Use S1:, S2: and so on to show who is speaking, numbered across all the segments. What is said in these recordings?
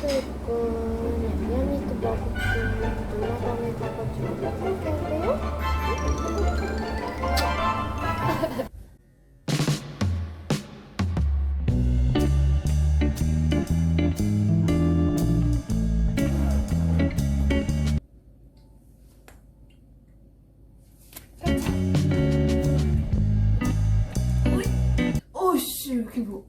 S1: 도 있고 냠냠이도 먹고 누나방에 가가지고 해요?
S2: 어씨 여기
S3: 뭐어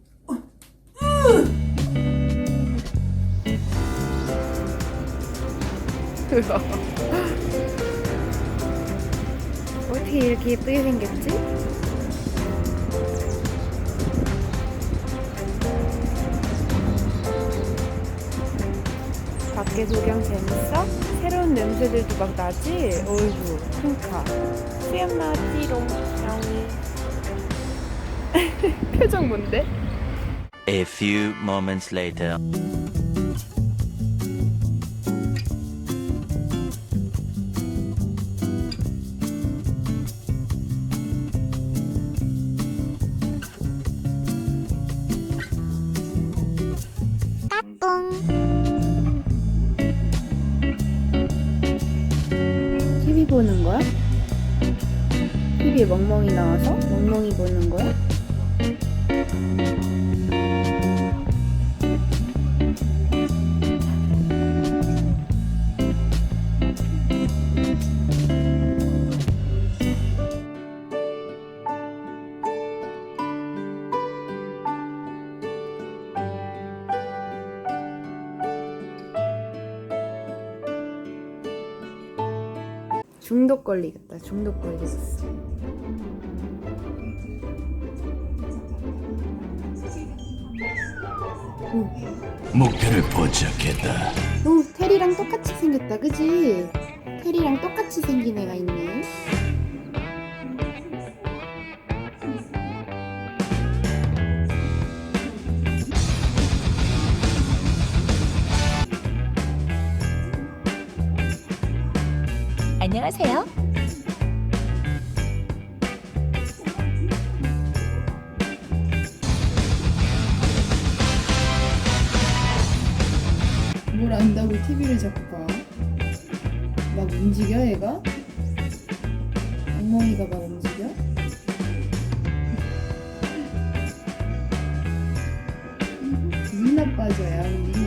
S3: 떻게 이렇게 예쁘게 생겼지? 밖에 구경 재밌어? 새로운 냄새들도 막 나지? 어이구, 큰카. 수염 나왔지롱, 양이. 표정 뭔데?
S4: A few moments later.
S3: TV에 멍멍이 나와서 멍멍이 보는 거야? 중독 걸리겠다. 중독 걸리겠어.
S5: 목표를 포착했다.
S3: 오, 테리랑 똑같이 생겼다, 그지? 테리랑 똑같이 생긴 애가 있네.
S6: 안녕하세요.
S2: 뭘 안다고 TV를 자꾸 봐? 막 움직여 얘가? 엉덩이가 막 움직여? 눈 나 빠져 야옹이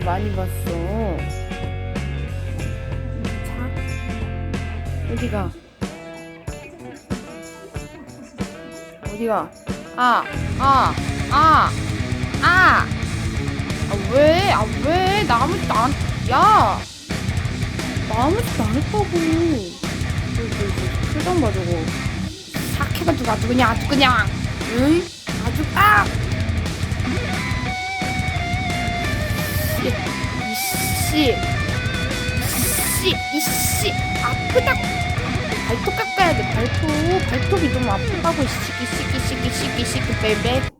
S3: 너무 많이 봤어. 자, 어디가? 어디가? 아, 아, 아, 아! 아, 왜? 아, 왜? 나 아무것도 안, 야! 나 아무것도 안 했다고. 저, 저, 저, 표정 봐, 저거. 싹 해가지고 아주 그냥, 아주 그냥. 응? 아주, 아! 씨 이씨 이씨 아프다고 발톱 깎아야 돼 발톱 발톱이 너무 아프다고 시키 시키 시키 시키 시키 베베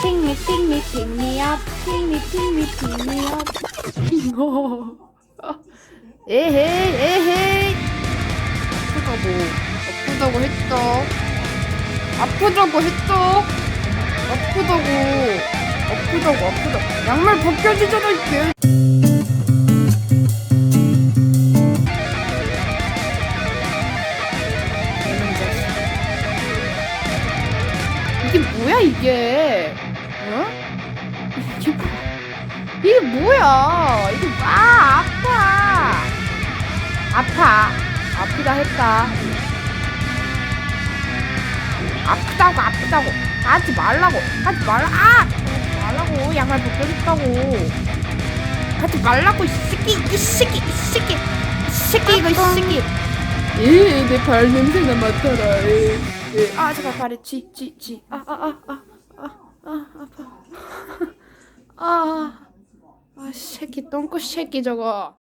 S3: Pick me, pick me. 이거. 에헤이, 에헤이. 아프다고, 아프다고 했죠. 아프다고 했죠. 아프다고 아프다고 아프다 양말 벗겨지잖아 이게. 이게 뭐야 이게? 어? 이게, 뭐- 뭐야? 이게 아 아파. 아파. 아프다 했다. 아프다고 아프다고. 하지 말라고. 하지 말라. 아 말라고. 양말 벗겨졌다고. 하지 말라고 이 새끼 이 새끼 이 새끼. 이 새끼 이거 이 새끼. 에내 발 냄새나 맡아라. 에, 에. 아 잠깐 발에 쥐쥐쥐 아 아 아 아 아 아 아파. 아아 아, 새끼 똥꼬 새끼 저거